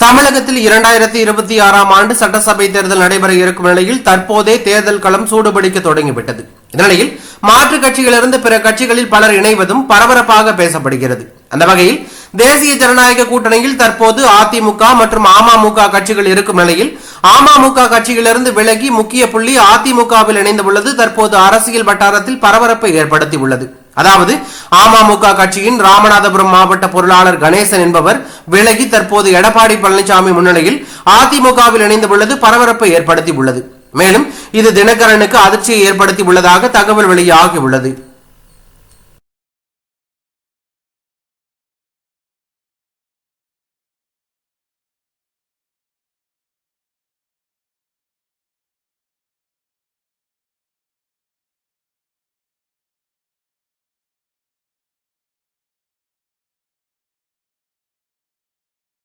தமிழகத்தில் இரண்டாயிரத்தி இருபத்தி ஆறாம் ஆண்டு சட்டசபை தேர்தல் நடைபெற இருக்கும் நிலையில் தற்போதே தேர்தல் களம் சூடுபிடிக்க தொடங்கிவிட்டது. இந்நிலையில் மாற்றுக் கட்சிகளிலிருந்து பிற கட்சிகளில் பலர் இணைவதும் பரபரப்பாக பேசப்படுகிறது. அந்த வகையில் தேசிய ஜனநாயக கூட்டணியில் தற்போது அதிமுக மற்றும் அமமுக கட்சிகள் இருக்கும் நிலையில் அமமுக கட்சியிலிருந்து விலகி முக்கிய புள்ளி அதிமுகவில் இணைந்துள்ளது. தற்போது அரசியல் வட்டாரத்தில் பரபரப்பை ஏற்படுத்தி உள்ளது அதாவது அமமுக கட்சியின் ராமநாதபுரம் மாவட்ட பொருளாளர் கணேசன் என்பவர் விலகி தற்போது எடப்பாடி பழனிசாமி முன்னிலையில் அதிமுகவில் இணைந்துள்ளது பரபரப்பை ஏற்படுத்தி உள்ளது மேலும் இது தினகரனுக்கு அதிர்ச்சியை ஏற்படுத்தி உள்ளதாக தகவல் வெளியாகி உள்ளது.